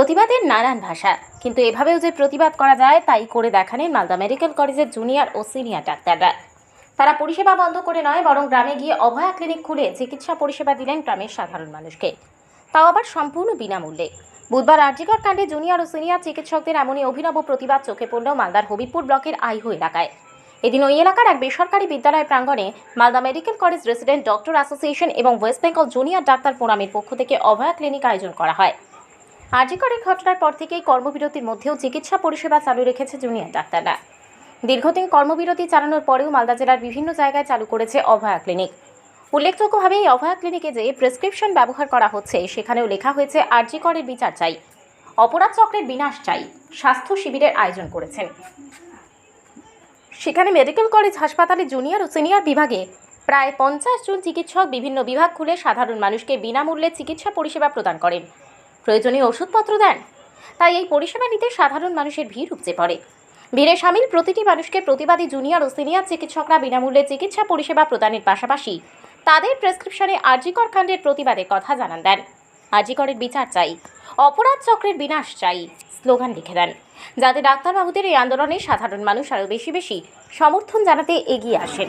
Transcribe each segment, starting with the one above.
প্রতিবাদের নানান ভাষা। কিন্তু এভাবেও যে প্রতিবাদ করা যায়, তাই করে দেখালেন মালদা মেডিকেল কলেজের জুনিয়র ও সিনিয়র ডাক্তাররা। তারা পরিষেবা বন্ধ করে নয়, বরং গ্রামে গিয়ে অভয়া ক্লিনিক খুলে চিকিৎসা পরিষেবা দিলেন গ্রামের সাধারণ মানুষকে। তাও আবার সম্পূর্ণ বিনামূল্যে। বুধবার আরজিকর কাণ্ডে জুনিয়র ও সিনিয়র চিকিৎসকদের এমনই অভিনব প্রতিবাদ চোখে পড়ল মালদার হবিবপুর ব্লকের আইহো এলাকায়। এদিন ওই এলাকার এক বেসরকারি বিদ্যালয় প্রাঙ্গণে Malda medical college resident doctor association এবং ওয়েস্ট বেঙ্গল জুনিয়র ডাক্তার ফোরামের পক্ষ থেকে অভয়া ক্লিনিক আয়োজন করা হয়। আর্যিকরের ঘটনার পর থেকেই কর্মবিরতির মধ্যেও চিকিৎসা পরিষেবা চালু রেখেছে জুনিয়র ডাক্তাররা। দীর্ঘদিন কর্মবিরতি চালানোর পরেও মালদা জেলার বিভিন্ন জায়গায় চালু করেছে অভয়া ক্লিনিক। উল্লেখযোগ্যভাবে এই অভয়া ক্লিনিকে যে প্রেসক্রিপশন ব্যবহার করা হচ্ছে, সেখানেও লেখা হয়েছে আর্যিকরের বিচার চাই, অপরাধ চক্রের বিনাশ চাই, স্বাস্থ্য শিবিরের আয়োজন করেছেন। সেখানে মেডিকেল কলেজ, হাসপাতালে জুনিয়র ও সিনিয়র বিভাগে প্রায় পঞ্চাশ জন চিকিৎসক বিভিন্ন বিভাগ খুলে সাধারণ মানুষকে বিনামূল্যে চিকিৎসা পরিষেবা প্রদান করেন। প্রয়োজনীয় ওষুধপত্র দেন। তাই এই পরিষেবা নিতে সাধারণ মানুষের ভিড় উপচে পড়ে। ভিড়ে সামিল প্রতিটি মানুষকে প্রতিবাদী জুনিয়র ও সিনিয়র চিকিৎসকরা বিনামূল্যে চিকিৎসা পরিষেবা প্রদানের পাশাপাশি তাদের প্রেসক্রিপশনে আরজিকর কাণ্ডের প্রতিবাদের কথা জানান দেন। আরজিকরের বিচার চাই, অপরাধ চক্রের বিনাশ চাই স্লোগান লিখে দেন। যাতে ডাক্তারবাবুদের এই আন্দোলনে সাধারণ মানুষ আরও বেশি বেশি সমর্থন জানাতে এগিয়ে আসেন।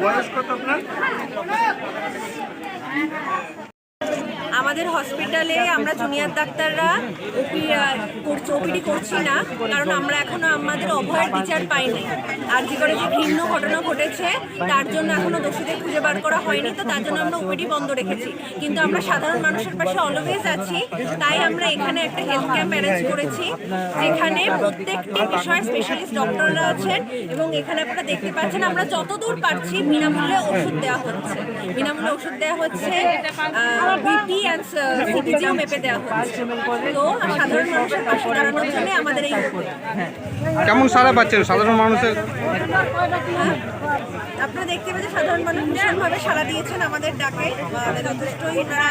বয়স কত আপনার? আমাদের হসপিটালে আমরা জুনিয়র ডাক্তাররা ওপি করছি, ওপিডি করছি না, কারণ আমরা এখনও আমাদের অভয়ের বিচার পাইনি। আর করে যে ভিন্ন ঘটনা ঘটেছে, তার জন্য এখনও দোষীদের খুঁজে বার করা হয়নি, তো তার জন্য আমরা ওপিডি বন্ধ রেখেছি। কিন্তু আমরা সাধারণ মানুষের পাশে অলওয়েজ আছি, তাই আমরা এখানে একটা হেলথ ক্যাম্প অ্যারেঞ্জ করেছি, যেখানে প্রত্যেকটি বিষয়ে স্পেশালিস্ট ডক্টররা আছেন, এবং এখানে আপনারা দেখতে পাচ্ছেন, আমরা যতদূর পারছি বিনামূল্যে ওষুধ দেওয়া হচ্ছে। বিনামূল্যে ওষুধ দেওয়া হচ্ছে বিপি অ্যান্ড সিটিজিও মেপে দেওয়া হচ্ছে। তো সাধারণ মানুষের পাশে দাঁড়ানোর জন্য আমাদের এই উদ্যোগ। কেমন সারা পাচ্ছেন? সাধারণ মানুষের আপনারা দেখতে পাচ্ছেন সাধারণ মানুষ ভীষণভাবে সাড়া দিয়েছেন আমাদের ডাকে যথেষ্টই তারা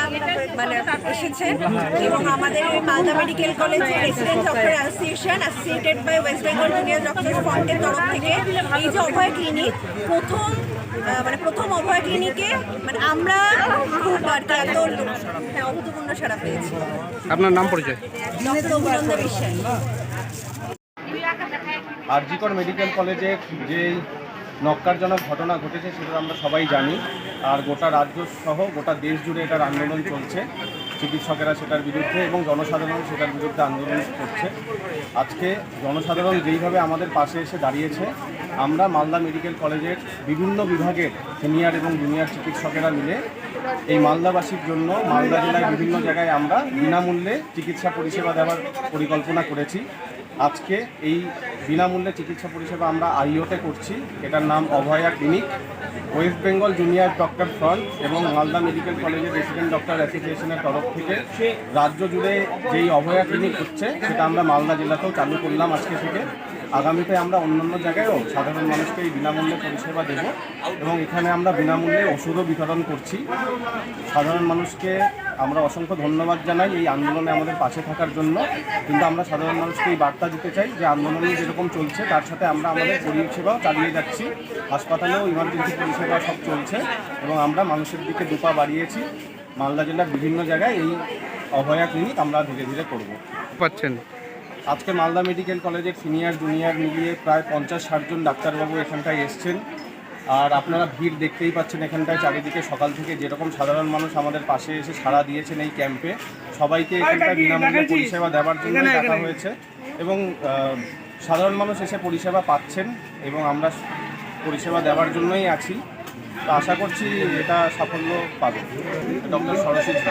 মানে এসেছেন। এবং আমাদের মালদা মেডিকেল কলেজের resident doctor association associated by West Bengal junior doctor ফ্রন্টের তরফ থেকে এই যে অভয় ক্লিনিক প্রথম মানে প্রথম অভয় ক্লিনিকে মানে আমরা খুব আর কি এত হ্যাঁ অভূতপূর্ণ সাড়া পেয়েছি। আপনার নাম পরিচয়? আরজিকর মেডিকেল কলেজে যে নক্কারজনক ঘটনা ঘটেছে সেটা আমরা সবাই জানি। আর গোটা রাজ্য সহ গোটা দেশ জুড়ে এটার আন্দোলন চলছে। চিকিৎসকেরা সেটার বিরুদ্ধে এবং জনসাধারণ সেটার বিরুদ্ধে আন্দোলন করছে। আজকে জনসাধারণ যেইভাবে আমাদের পাশে এসে দাঁড়িয়েছে আমরা মালদা মেডিকেল কলেজের বিভিন্ন বিভাগের সিনিয়র এবং জুনিয়র চিকিৎসকেরা মিলে এই মালদাবাসীর জন্য মালদা জেলার বিভিন্ন জায়গায় আমরা বিনামূল্যে চিকিৎসা পরিষেবা দেওয়ার পরিকল্পনা করেছি। আজকে এই বিনামূল্যে চিকিৎসা পরিষেবা আমরা আইওতে করছি। এটার নাম Abhaya clinic. West Bengal junior doctor front এবং মালদা মেডিকেল কলেজের রেসিডেন্ট ডক্টর অ্যাসোসিয়েশনের তরফ থেকে রাজ্য জুড়ে যেই অভয়া ক্লিনিক হচ্ছে, সেটা আমরা মালদা জেলাতেও চালু করলাম আজকে থেকে। আগামীতে আমরা অন্যান্য জায়গায়ও সাধারণ মানুষকে এই বিনামূল্যে পরিষেবা দেব এবং এখানে আমরা বিনামূল্যে ওষুধও বিতরণ করছি। সাধারণ মানুষকে আমরা অসংখ্য ধন্যবাদ জানাই এই আন্দোলনে আমাদের পাশে থাকার জন্য। কিন্তু আমরা সাধারণ মানুষকে এই বার্তা দিতে চাই যে আন্দোলন যেরকম চলছে, তার সাথে আমরা আমাদের পরিষেবাও চালিয়ে যাচ্ছি। হাসপাতালেও ইমার্জেন্সি পরিষেবা সব চলছে এবং আমরা মানুষের দিকে দুপা বাড়িয়েছি। মালদা জেলার বিভিন্ন জায়গায় এই অভয়া ক্লিনিক আমরা ধীরে ধীরে করব। পাচ্ছেন। আজকে মালদা মেডিকেল কলেজের সিনিয়র জুনিয়র মিলিয়ে প্রায় পঞ্চাশ ষাটজন ডাক্তারবাবু এখানটায় এসছেন। আর আপনারা ভিড় দেখতেই পাচ্ছেন এখানটায় চারিদিকে সকাল থেকে যেরকম সাধারণ মানুষ আমাদের পাশে এসে সাড়া দিয়েছেন এই ক্যাম্পে সবাইকে এখানটায় বিনামূল্যে পরিষেবা দেওয়ার জন্য ডাকা হয়েছে। এবং সাধারণ মানুষ এসে পরিষেবা পাচ্ছেন এবং আমরা পরিষেবা দেওয়ার জন্যই আছি। তো আশা করছি এটা সাফল্য পাবে। ডক্টর সরস্বতী